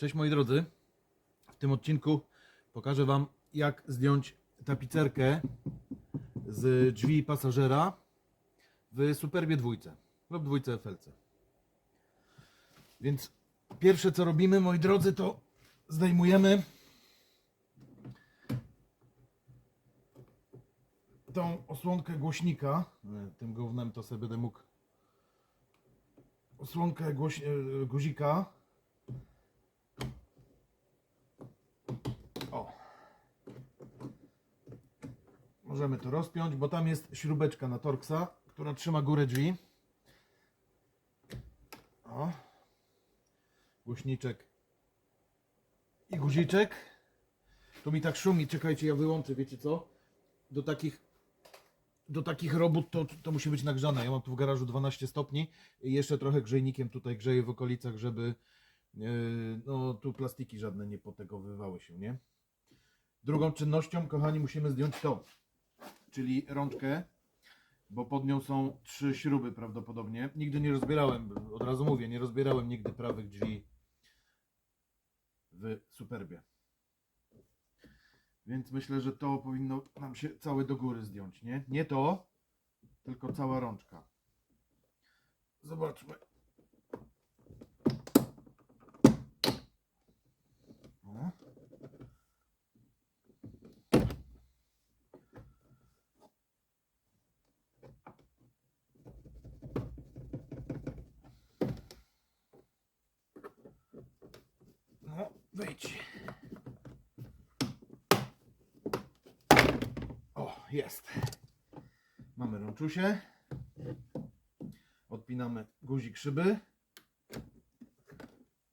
Cześć moi drodzy. W tym odcinku pokażę Wam jak zdjąć tapicerkę z drzwi pasażera w Superbie dwójce lub dwójce FLC. Więc pierwsze co robimy moi drodzy to zdejmujemy tą osłonkę głośnika. Tym gównem to sobie będę mógł osłonkę e, guzika. Możemy to rozpiąć, bo tam jest śrubeczka na Torxa, która trzyma górę drzwi. O. Głośniczek i guziczek. To mi tak szumi, czekajcie, ja wyłączę, wiecie co? Do takich do takich robót to, to musi być nagrzane. Ja mam tu w garażu 12 stopni i jeszcze trochę grzejnikiem tutaj grzeję w okolicach, żeby yy, no tu plastiki żadne nie potegowywały się, nie? Drugą czynnością, kochani, musimy zdjąć to, czyli rączkę, bo pod nią są trzy śruby prawdopodobnie. Nigdy nie rozbierałem, od razu mówię, nie rozbierałem nigdy prawych drzwi w Superbie. Więc myślę, że to powinno nam się całe do góry zdjąć, nie? Nie to, tylko cała rączka. Zobaczmy. O. Wejdź. O, jest. Mamy rączusie. Odpinamy guzik szyby.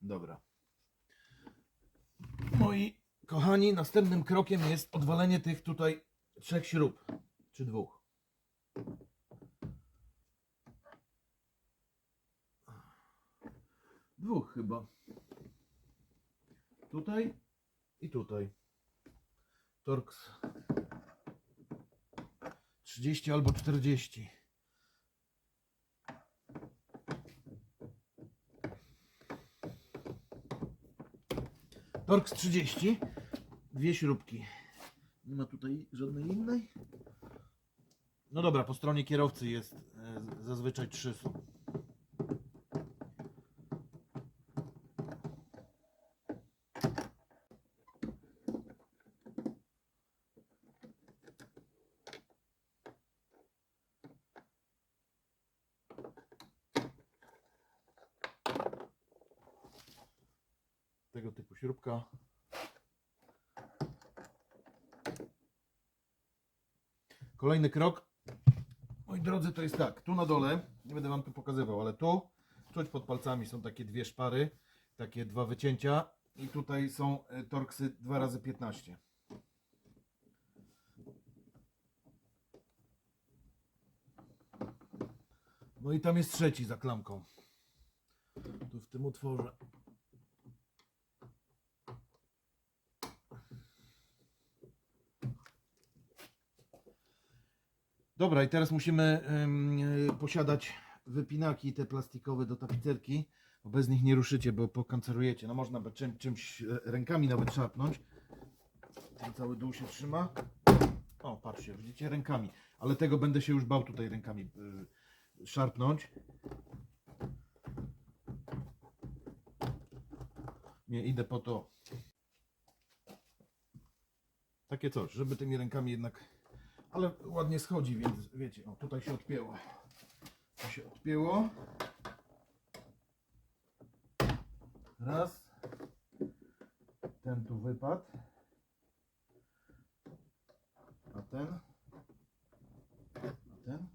Dobra. Moi kochani, następnym krokiem jest odwalenie tych tutaj trzech śrub. Czy dwóch. Dwóch chyba. Tutaj i tutaj. Torx 30 albo 40. Torx 30. Dwie śrubki. Nie ma tutaj żadnej innej. No dobra, po stronie kierowcy jest e, zazwyczaj trzy są. Tego typu śrubka. Kolejny krok. Moi drodzy, to jest tak. Tu na dole, nie będę wam tu pokazywał, ale tu czuć pod palcami są takie dwie szpary, takie dwa wycięcia i tutaj są e, torksy 2 razy 15 No i tam jest trzeci za klamką. Tu w tym utworze. Dobra, i teraz musimy e, posiadać wypinaki te plastikowe do tapicerki, bo bez nich nie ruszycie, bo pokancerujecie. No można by czym, czymś e, rękami nawet szarpnąć. Ten cały dół się trzyma. O, patrzcie, widzicie, rękami. Ale tego będę się już bał tutaj rękami y, szarpnąć. Nie, idę po to. Takie coś, żeby tymi rękami jednak ale ładnie schodzi, więc wiecie, o tutaj się odpięło. Tu się odpięło. Raz. Ten tu wypadł. A ten. A ten.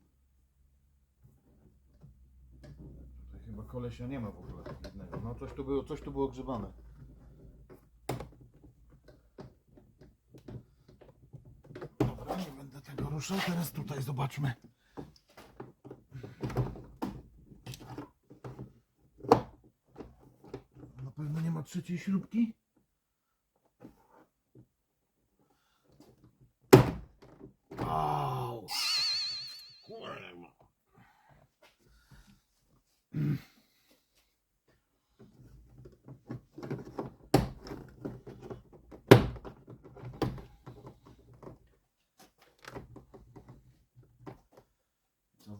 Tutaj chyba kolesia nie ma w ogóle jednego. No coś tu było, coś tu było grzebane. Dobra, nie ruszał. Teraz tutaj zobaczmy. Na pewno nie ma trzeciej śrubki. Kurwa.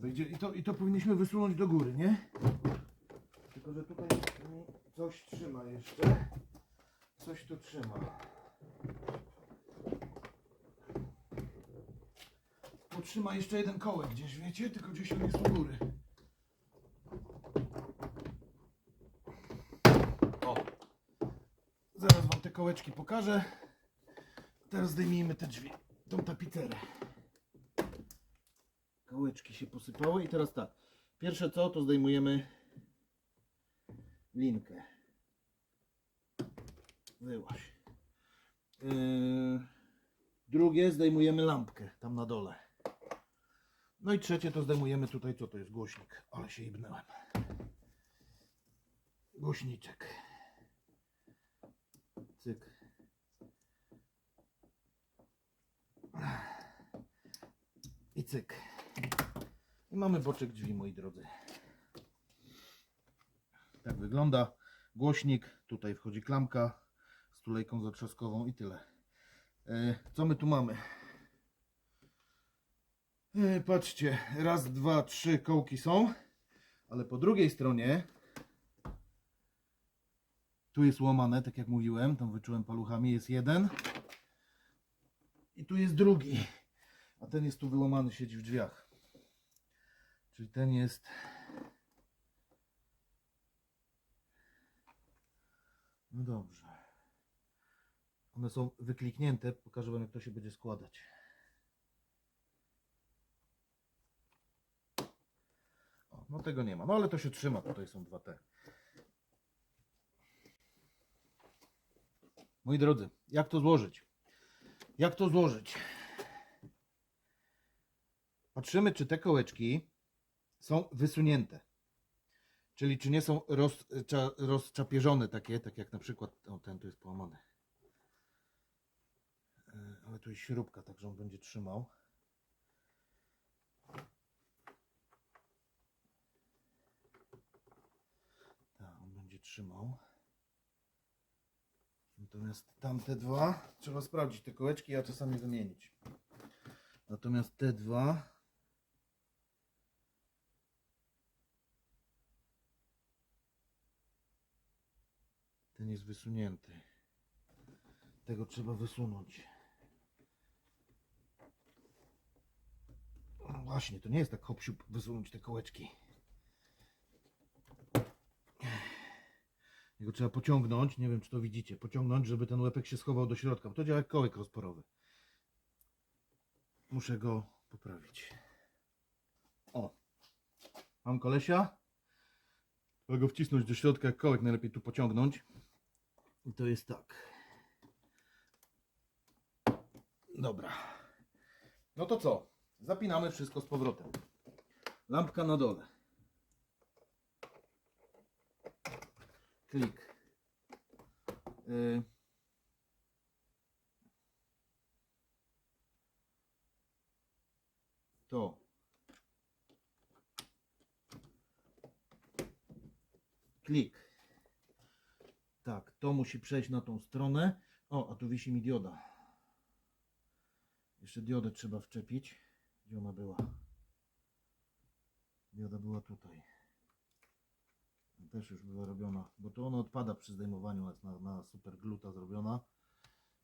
wiecie, i to, i to powinniśmy wysunąć do góry, nie? Tylko, że tutaj coś trzyma jeszcze. Coś tu trzyma. Tu trzyma jeszcze jeden kołek gdzieś, wiecie? Tylko gdzieś on jest u góry. O! Zaraz wam te kołeczki pokażę. Teraz zdejmijmy te drzwi, tą tapicerę. Kołeczki się posypały i teraz tak. Pierwsze co, to zdejmujemy linkę. Wyłaś. Yy, drugie zdejmujemy lampkę tam na dole. No i trzecie to zdejmujemy tutaj, co to jest głośnik. Ale się ibnęłem. Głośniczek. Cyk. I cyk. I mamy boczek drzwi, moi drodzy. Tak wygląda głośnik. Tutaj wchodzi klamka z tulejką zatrzaskową i tyle. E, co my tu mamy? E, patrzcie, raz, dwa, trzy kołki są, ale po drugiej stronie tu jest łamane, tak jak mówiłem, tam wyczułem paluchami, jest jeden i tu jest drugi, a ten jest tu wyłamany, siedzi w drzwiach. Czyli ten jest No dobrze. One są wykliknięte. Pokażę Wam, jak to się będzie składać. O, no tego nie ma. No ale to się trzyma. Tutaj są dwa te. Moi drodzy, jak to złożyć? Jak to złożyć? Patrzymy, czy te kołeczki są wysunięte. Czyli czy nie są rozcza, rozczapieżone takie, tak jak na przykład, o ten tu jest połamany. E, Ale tu jest śrubka, także on będzie trzymał. Tak, on będzie trzymał. Natomiast tamte dwa, trzeba sprawdzić te kołeczki, a czasami wymienić. Natomiast te dwa Ten jest wysunięty. Tego trzeba wysunąć. No właśnie, to nie jest tak hop siup wysunąć te kołeczki. Jego trzeba pociągnąć, nie wiem czy to widzicie, pociągnąć, żeby ten łepek się schował do środka. To działa jak kołek rozporowy. Muszę go poprawić. O, mam kolesia. Trzeba go wcisnąć do środka jak kołek, najlepiej tu pociągnąć. To jest tak. Dobra. No to co? Zapinamy wszystko z powrotem. Lampka na dole. Klik. Y... To. Klik. Tak, to musi przejść na tą stronę. O, a tu wisi mi dioda. Jeszcze diodę trzeba wczepić. Gdzie ona była? Dioda była tutaj. Też już była robiona, bo to ona odpada przy zdejmowaniu, jest na, na super gluta zrobiona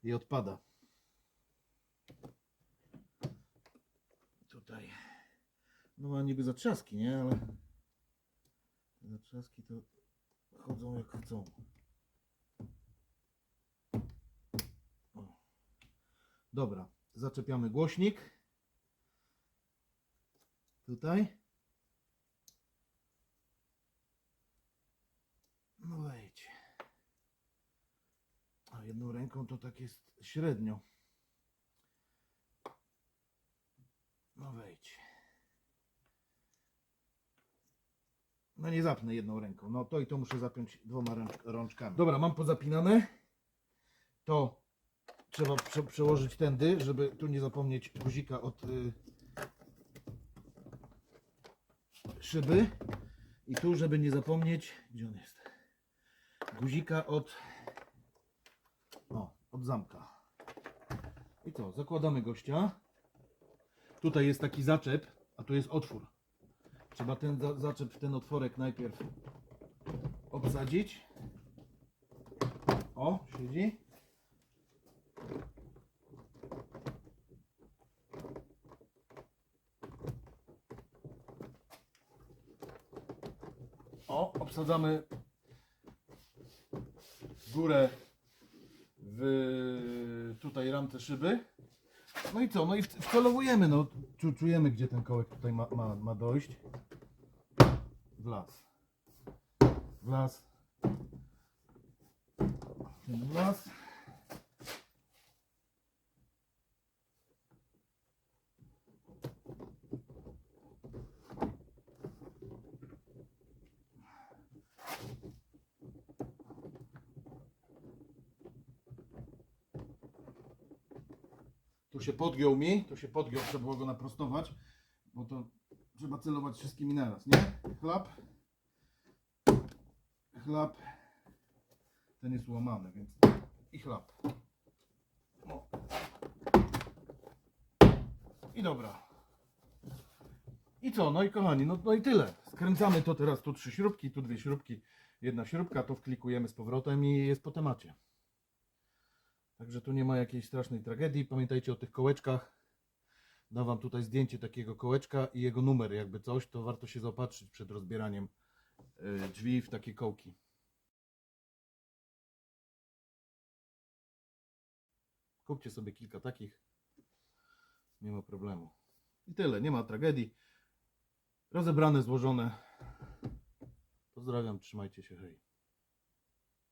i odpada. Tutaj. No ma niby zatrzaski, nie? Ale zatrzaski to chodzą jak chcą. Dobra, zaczepiamy głośnik. Tutaj. No wejdź. A jedną ręką to tak jest średnio. No wejdź. No nie zapnę jedną ręką. No to i to muszę zapiąć dwoma rącz- rączkami. Dobra, mam pozapinane. To trzeba prze przełożyć tędy, żeby tu nie zapomnieć guzika od y, szyby. I tu, żeby nie zapomnieć, gdzie on jest? Guzika od o, od zamka. I co? Zakładamy gościa. Tutaj jest taki zaczep, a tu jest otwór. Trzeba ten za, zaczep ten otworek najpierw obsadzić. O, siedzi. O, obsadzamy górę w tutaj ramce szyby. No i co? No i wcelowujemy, no czu, czujemy gdzie ten kołek tutaj ma, ma, ma dojść. W las. W las. W las. Tu się podgiął mi, tu się podgiął, trzeba było go naprostować, bo to trzeba celować wszystkimi naraz, nie? Chlap. Chlap. Ten jest łamany, więc i chlap. O. I dobra. I co? No i kochani, no, no i tyle. Skręcamy to teraz, tu trzy śrubki, tu dwie śrubki, jedna śrubka, to wklikujemy z powrotem i jest po temacie. Także tu nie ma jakiejś strasznej tragedii. Pamiętajcie o tych kołeczkach. Dam wam tutaj zdjęcie takiego kołeczka i jego numer, jakby coś, to warto się zaopatrzyć przed rozbieraniem y, drzwi w takie kołki. Kupcie sobie kilka takich. Nie ma problemu. I tyle, nie ma tragedii. Rozebrane, złożone. Pozdrawiam, trzymajcie się, hej.